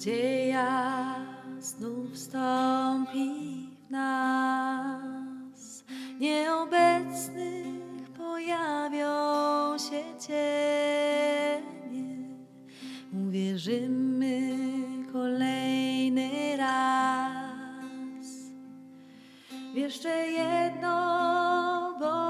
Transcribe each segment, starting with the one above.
Nadzieja znów wstąpi w nas. Nieobecnych pojawią się cienie. Uwierzymy kolejny raz. Jeszcze jedno Boże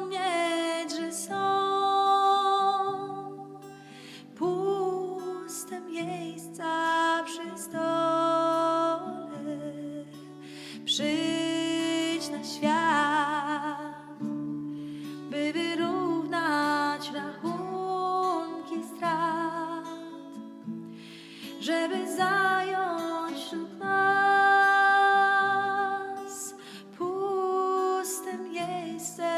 miejsca przy stole. Przyjdź na świat, by wyrównać rachunki strat, żeby zająć wśród nas puste miejsce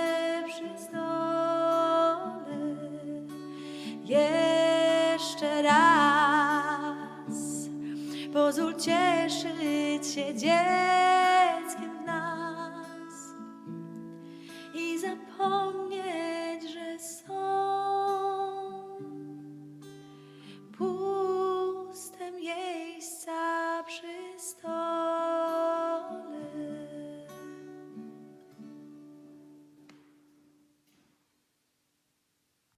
przy stole. Jeszcze raz pozwól cieszyć się dzień.